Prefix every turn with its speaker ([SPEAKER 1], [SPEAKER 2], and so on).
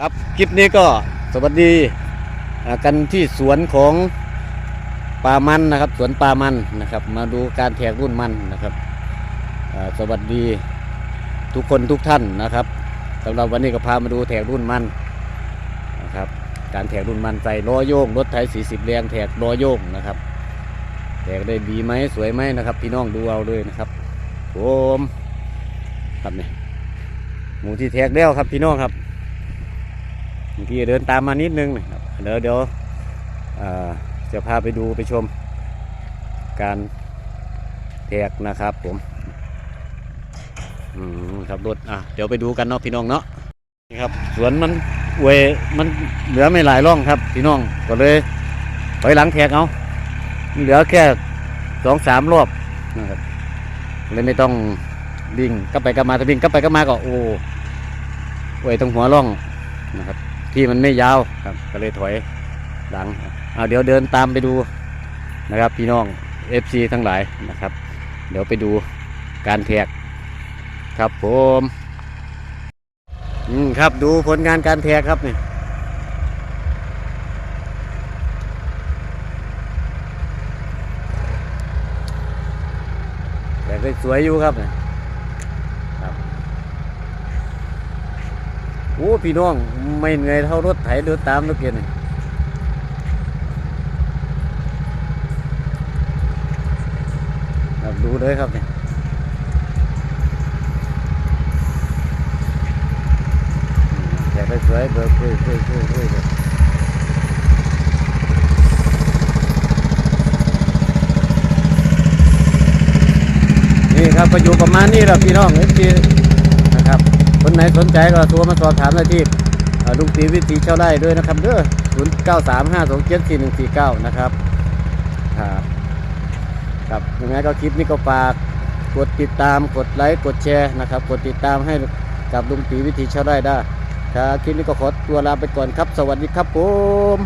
[SPEAKER 1] ครับคลิปนี้ก็สวัสดีกันที่สวนของปามันนะครับ สวนปามันนะครับ มาดูการแทกรุ่นมันนะครับสวัสดีทุกคนทุกท่านนะครับสำหรับวันนี้ก็พามาดูแทกรุ่นมันนะครับ การแทกรุ่นมันใส่ล้อโยงรถไถ40แรงแทกล้อโยงนะครับแทกได้ดีไหมสวยไหมนะครับพี่น้องดูเอาเลยนะครับผมครับเนี่ยหมูที่แทกแล้วครับพี่น้องครับ บางทีเดินตามมานิดนึงนะครับเดี๋ยวเดี๋ยวจะพาไปดูไปชมการแทกนะครับ ผมอืมครับรถอะเดี๋ยวไปดูกันเนาะพี่น้องเนาะนี่ครับสวนมันเวมันเหลือไม่หลายร่องครับ พี่น้องก็เลยถอยหลังแทกเอาเหลือแค่สองสามรอบนะครับเลยไม่ต้องวิ่งกลับไปกลับมาถ้าวิ่งกลับไปกลับมาก็โอ้เวยตรงหัวร่องนะครับ ที่มันไม่ยาวครับ ก็เลยถอยหลังเอาเดี๋ยวเดินตามไปดูนะครับ พี่น้อง FC ทั้งหลายนะครับ เดี๋ยวไปดูการแทกครับผมอืมครับดูผลงานการแทกครับนี่แทกได้สวยอยู่ครับนี่ครับ โอ้พี่น้องไม่เหนื่อยเท่ารถไถเดินตามรถเกียร์นี่ครับดูเลยครับเนี่ยอยากได้สวยเบิกคุยคุยคุยคุยเลยนี่ครับก็อยู่ประมาณนี้แหละพี่น้องเอฟซีนะครับ คนไหนสนใจก็โทรมาสอบถามได้ที่ลุงตีวิธีเช่าได้ด้วยนะครับเด้อ0 9 3 5 2 7 4 1 4 9นะครับครับครับยังไงก็คลิปนี้ก็ฝากกดติดตามกดไลค์กดแชร์นะครับ กดติดตามให้กับลุงตีวิธีเช่าได้ได้ครับคลิปนี้ก็ขอตัวลาไปก่อนครับ สวัสดีครับผม